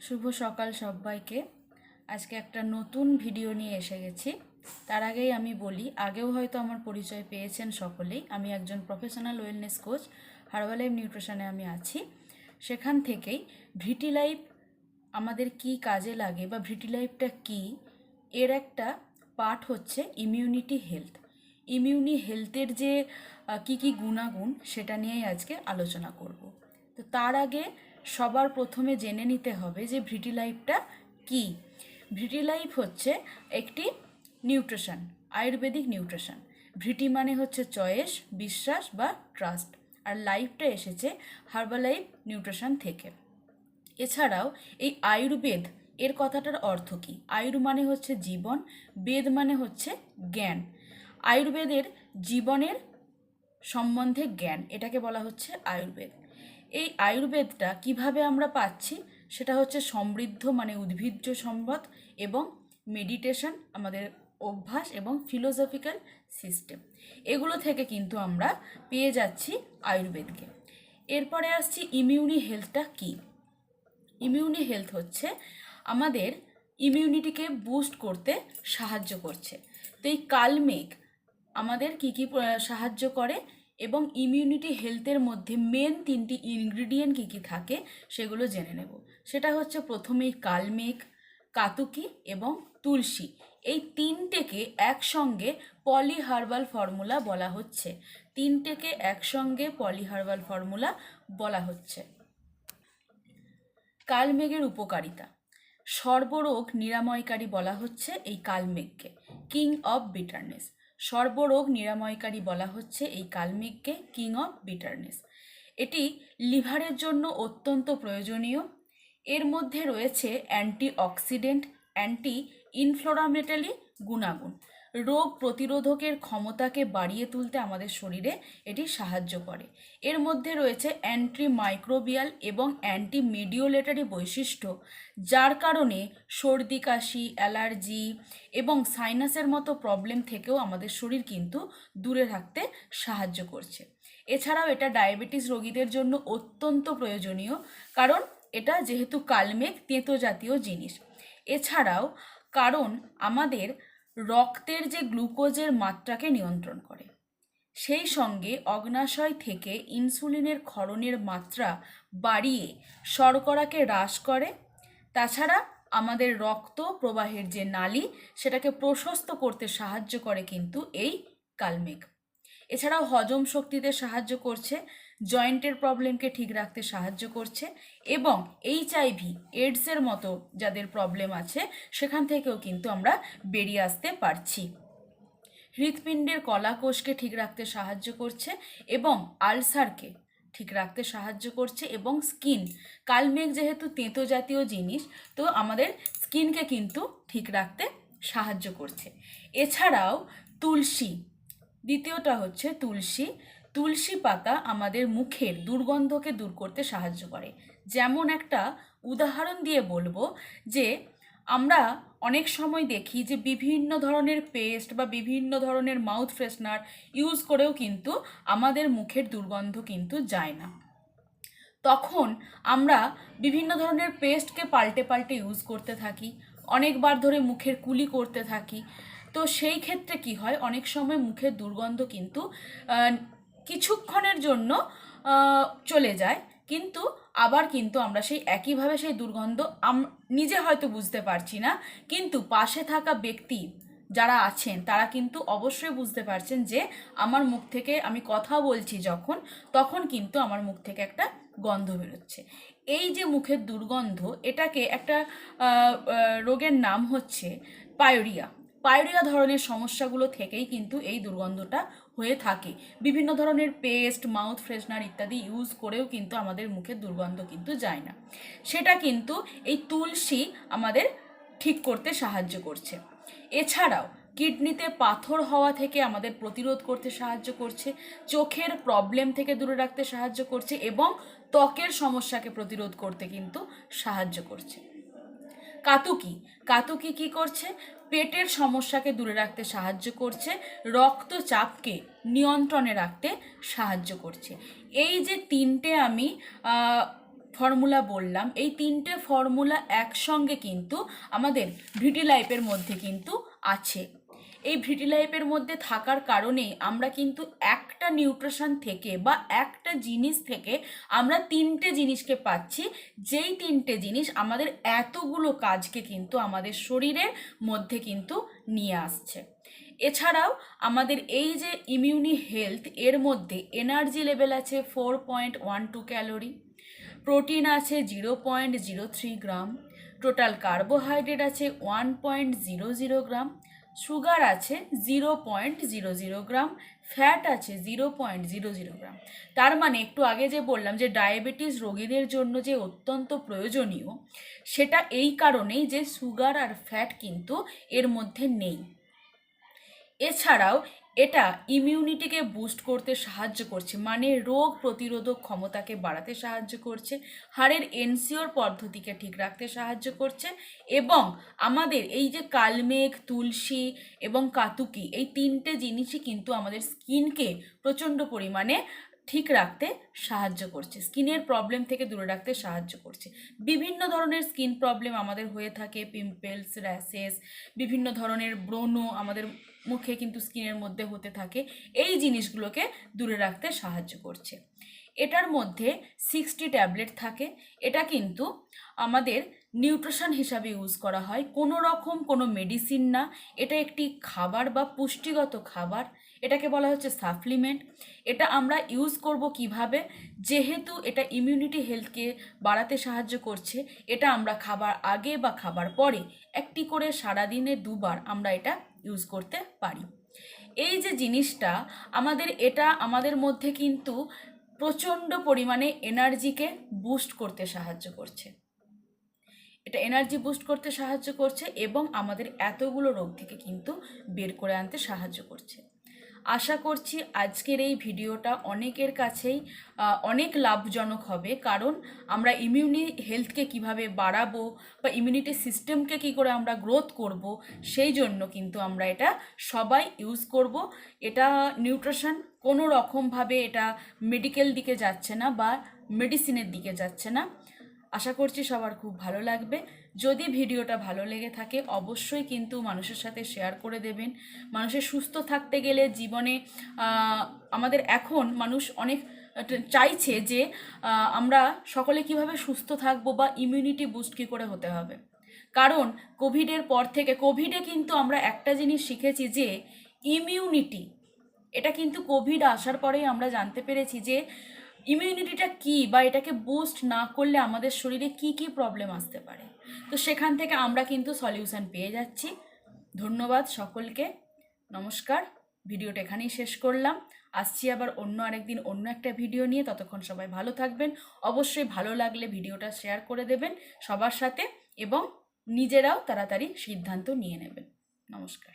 শুভ সকাল সবাইকে। আজকে একটা নতুন ভিডিও নিয়ে এসে গেছি। তার আগেই আমি বলি, আগেও হয়তো আমার পরিচয় পেয়েছেন সকলেই। আমি একজন প্রফেশনাল ওয়েলনেস কোচ হার্বালাইফ নিউট্রিশনে আমি আছি। সেখান থেকেই ভিটি লাইফ আমাদের কি কাজে লাগে বা ভিটি লাইফটা কি, এর একটা পার্ট হচ্ছে ইমিউনিটি হেলথ ইমিউনি হেলথের যে কি কি গুণাগুণ, সেটা নিয়েই আজকে আলোচনা করব। তো তার আগে সবার প্রথমে জেনে নিতে হবে যে ভিটি লাইফটা কি। ভিটি লাইফ হচ্ছে একটি নিউট্রিশন, আয়ুর্বেদিক নিউট্রিশন। ভিটি মানে হচ্ছে চয়েস, বিশ্বাস বা ট্রাস্ট। আর লাইফটা এসেছে হার্বালাইফ নিউট্রিশন থেকে। এছাড়াও এই আয়ুর্বেদ, এর কথাটার অর্থ কী? আয়ুর মানে হচ্ছে জীবন, বেদ মানে হচ্ছে জ্ঞান। আয়ুর্বেদের জীবনের সম্বন্ধে জ্ঞান, এটাকে বলা হচ্ছে আয়ুর্বেদ। এই আয়ুর্বেদটা কীভাবে আমরা পাচ্ছি সেটা হচ্ছে সমৃদ্ধ মানে উদ্ভিজ্জ সম্পদ এবং মেডিটেশন আমাদের অভ্যাস এবং ফিলোসফিক্যাল সিস্টেম এগুলো থেকে কিন্তু আমরা পেয়ে যাচ্ছি আয়ুর্বেদকে। এরপরে আসছি ইমিউনি হেলথটা কী? ইমিউনি হেলথ হচ্ছে আমাদের ইমিউনিটিকে বুস্ট করতে সাহায্য করছে। তো এই কালমেঘ আমাদের কী কী সাহায্য করে? এবং ইমিউনিটি হেলথের মধ্যে মেন তিনটি ইনগ্রিডিয়েন্ট কী কী থাকে সেগুলো জেনে নেব। সেটা হচ্ছে প্রথমেই কালমেঘ কাতুকি এবং তুলসী। এই তিনটেকে একসঙ্গে পলিহার্বাল ফর্মুলা বলা হচ্ছে। তিনটেকে একসঙ্গে পলিহার্বাল ফর্মুলা বলা হচ্ছে। কালমেঘের উপকারিতা। সর্বরোগ নিরাময়কারী বলা হচ্ছে এই কালমেঘকে কিং অফ বিটারনেস সর্বরোগ নিরাময়কারী বলা হচ্ছে এই কালমেঘকে কিং অফ বিটারনেস। এটি লিভারের জন্য অত্যন্ত প্রয়োজনীয়। এর মধ্যে রয়েছে অ্যান্টি অক্সিডেন্ট অ্যান্টি ইনফ্লোরামেটালি গুণাগুণ। রোগ প্রতিরোধকের ক্ষমতাকে বাড়িয়ে তুলতে আমাদের শরীরে এটি সাহায্য করে। এর মধ্যে রয়েছে অ্যান্টি মাইক্রোবিয়াল এবং অ্যান্টি মেডিওলেটারি বৈশিষ্ট্য, যার কারণে সর্দি, কাশি, অ্যালার্জি এবং সাইনাসের মতো প্রবলেম থেকেও আমাদের শরীর কিন্তু দূরে থাকতে সাহায্য করছে। এছাড়াও এটা ডায়াবেটিস রোগীদের জন্য অত্যন্ত প্রয়োজনীয়, কারণ এটা যেহেতু কালমেঘ তেঁতো জাতীয় জিনিস। এছাড়াও কারণ আমাদের রক্তের যে গ্লুকোজের মাত্রাকে নিয়ন্ত্রণ করে। সেই সঙ্গে অগ্নাশয় থেকে ইনসুলিনের ক্ষরণের মাত্রা বাড়িয়ে শর্করাকে হ্রাস করে। তাছাড়া আমাদের রক্ত প্রবাহের যে নালী, সেটাকে প্রশস্ত করতে সাহায্য করে কিন্তু এই কালমেঘ। এছাড়াও হজম শক্তিতে সাহায্য করছে। জয়েন্টের প্রবলেমকে ঠিক রাখতে সাহায্য করছে এবং এইচআইভি এডসের মতো যাদের প্রবলেম আছে, সেখান থেকেও কিন্তু আমরা বেরিয়ে আসতে পারছি। হৃৎপিণ্ডের কলাকোষকে ঠিক রাখতে সাহায্য করছে এবং আলসারকে ঠিক রাখতে সাহায্য করছে এবং স্কিন। কালমেঘ যেহেতু তেঁতো জাতীয় জিনিস, তো আমাদের স্কিনকে কিন্তু ঠিক রাখতে সাহায্য করছে। এছাড়াও তুলসী, দ্বিতীয়টা হচ্ছে তুলসী। তুলসী পাতা আমাদের মুখের দুর্গন্ধকে দূর করতে সাহায্য করে। যেমন একটা উদাহরণ দিয়ে বলব যে, আমরা অনেক সময় দেখি যে বিভিন্ন ধরনের পেস্ট বা বিভিন্ন ধরনের মাউথ ফ্রেশনার ইউজ করেও কিন্তু আমাদের মুখের দুর্গন্ধ কিন্তু যায় না। তখন আমরা বিভিন্ন ধরনের পেস্টকে পাল্টে পাল্টে ইউজ করতে থাকি, অনেকবার ধরে মুখের কুলি করতে থাকি। তো সেই ক্ষেত্রে কি হয়, অনেক সময় মুখের দুর্গন্ধ কিন্তু কিছুক্ষণের জন্য চলে যায়। কিন্তু আবার কিন্তু আমরা সেই একইভাবে সেই দুর্গন্ধ আম- নিজে হয়তো বুঝতে পারছি না। কিন্তু পাশে থাকা ব্যক্তি যারা আছেন, তারা কিন্তু অবশ্যই বুঝতে পারছেন যে আমার মুখ থেকে আমি কথা বলছি যখন, তখন কিন্তু আমার মুখ থেকে একটা গন্ধ বেরোচ্ছে। এই যে মুখের দুর্গন্ধ, এটাকে একটা রোগের নাম হচ্ছে পায়োরিয়া। পায়োরিয়া ধরনের সমস্যাগুলো থেকেই কিন্তু এই দুর্গন্ধটা হয়ে থাকে। বিভিন্ন ধরনের পেস্ট, মাউথ ফ্রেশনার ইত্যাদি ইউজ করেও কিন্তু আমাদের মুখের দুর্গন্ধ কিন্তু যায় না। সেটা কিন্তু এই তুলসী আমাদের ঠিক করতে সাহায্য করছে। এছাড়াও কিডনিতে পাথর হওয়া থেকে আমাদের প্রতিরোধ করতে সাহায্য করছে, চোখের প্রবলেম থেকে দূরে রাখতে সাহায্য করছে এবং ত্বকের সমস্যাকে প্রতিরোধ করতে কিন্তু সাহায্য করছে। কাতুকি কাতুকি কি করছে? পেটের সমস্যাকে দূরে রাখতে সাহায্য করছে, রক্তচাপকে নিয়ন্ত্রণে রাখতে সাহায্য করছে। এই যে তিনটে আমি ফর্মুলা বললাম, এই তিনটে ফর্মুলা একসঙ্গে কিন্তু আমাদের ভিটি লাইফের মধ্যে কিন্তু আছে। এই ভিটি লাইফের মধ্যে থাকার কারণেই আমরা কিন্তু একটা নিউট্রিশন থেকে বা একটা জিনিস থেকে আমরা তিনটে জিনিসকে পাচ্ছি। যেই তিনটে জিনিস আমাদের এতগুলো কাজকে কিন্তু আমাদের শরীরের মধ্যে কিন্তু নিয়ে আসছে। এছাড়াও আমাদের এই যে ইমিউনি হেলথ, এর মধ্যে এনার্জি লেভেল আছে four point one two calorie, protein আছে zero point zero three gram, total carbohydrate আছে one point zero zero gram sugar আছে zero point zero zero gram, fat আছে zero point zero zero gram. তার মানে একটু আগে যে বললাম যে ডায়াবেটিস রোগীদের জন্য যে অত্যন্ত প্রয়োজনীয়, সেটা এই কারণেই যে সুগার আর ফ্যাট কিন্তু এর মধ্যে নেই। এছাড়াও এটা ইমিউনিটিকে বুস্ট করতে সাহায্য করছে মানে রোগ প্রতিরোধক ক্ষমতাকে বাড়াতে সাহায্য করছে, হাড়ের এনসিওর পদ্ধতিকে ঠিক রাখতে সাহায্য করছে এবং আমাদের এই যে কালমেঘ, তুলসী এবং কাতুকি, এই তিনটে জিনিসই কিন্তু আমাদের স্কিনকে প্রচণ্ড পরিমাণে ঠিক রাখতে সাহায্য করছে। স্কিনের প্রবলেম থেকে দূরে রাখতে সাহায্য করছে। বিভিন্ন ধরনের স্কিন প্রবলেম আমাদের হয়ে থাকে পিম্পলস র্যাশেস বিভিন্ন ধরনের ব্রণ আমাদের মুখে কিন্তু স্কিনের মধ্যে হতে থাকে। এই জিনিসগুলোকে দূরে রাখতে সাহায্য করছে। এটার মধ্যে সিক্সটি ট্যাবলেট থাকে। এটা কিন্তু আমাদের নিউট্রিশন হিসাবে ইউজ করা হয়। কোনো রকম কোনো মেডিসিন না। এটা একটি খাবার বা পুষ্টিগত খাবার। এটাকে বলা হচ্ছে সাপ্লিমেন্ট এটা আমরা ইউজ করব কীভাবে? যেহেতু এটা ইমিউনিটি হেলথকে বাড়াতে সাহায্য করছে, এটা আমরা খাবার আগে বা খাবার পরে একটি করে সারাদিনে দুবার আমরা এটা ইউজ করতে পারি। এই যে জিনিসটা, আমাদের এটা আমাদের মধ্যে কিন্তু প্রচণ্ড পরিমাণে এনার্জিকে বুস্ট করতে সাহায্য করছে। এটা এনার্জি বুস্ট করতে সাহায্য করছে এবং আমাদের এতগুলো রোগ থেকে কিন্তু বের করে আনতে সাহায্য করছে। আশা করছি আজকের এই ভিডিওটা অনেকের কাছেই অনেক লাভজনক হবে। কারণ আমরা ইমিউনি হেলথকে কীভাবে বাড়াবো বা ইমিউনিটি সিস্টেমকে কি করে আমরা গ্রোথ করব, সেই জন্য কিন্তু আমরা এটা সবাই ইউজ করব। এটা নিউট্রিশন কোনো রকমভাবে এটা মেডিকেল দিকে যাচ্ছে না বা মেডিসিনের দিকে যাচ্ছে না। আশা করছি সবার খুব ভালো লাগবে। যদি ভিডিওটা ভালো লেগে থাকে, অবশ্যই কিন্তু মানুষের সাথে শেয়ার করে দেবেন। মানুষের সুস্থ থাকতে গেলে জীবনে আমাদের এখন মানুষ অনেক চাইছে যে আমরা সকলে কীভাবে সুস্থ থাকব বা ইমিউনিটি বুস্ট কী করে হতে হবে। কারণ কোভিডের পর থেকে কোভিডে কিন্তু আমরা একটা জিনিস শিখেছি যে ইমিউনিটি এটা কিন্তু কোভিড আসার পরেই আমরা জানতে পেরেছি যে ইমিউনিটিটা কী বা এটাকে বুস্ট না করলে আমাদের শরীরে কি কি প্রবলেম আসতে পারে? তো সেখান থেকে আমরা কিন্তু সলিউশন পেয়ে যাচ্ছি। ধন্যবাদ সকলকে। নমস্কার। ভিডিওটা এখানেই শেষ করলাম। আসছি আবার অন্য আরেকদিন অন্য একটা ভিডিও নিয়ে। ততক্ষণ সবাই ভালো থাকবেন। অবশ্যই ভালো লাগলে ভিডিওটা শেয়ার করে দেবেন সবার সাথে এবং নিজেরাও তাড়াতাড়ি সিদ্ধান্ত নিয়ে নেবেন। নমস্কার।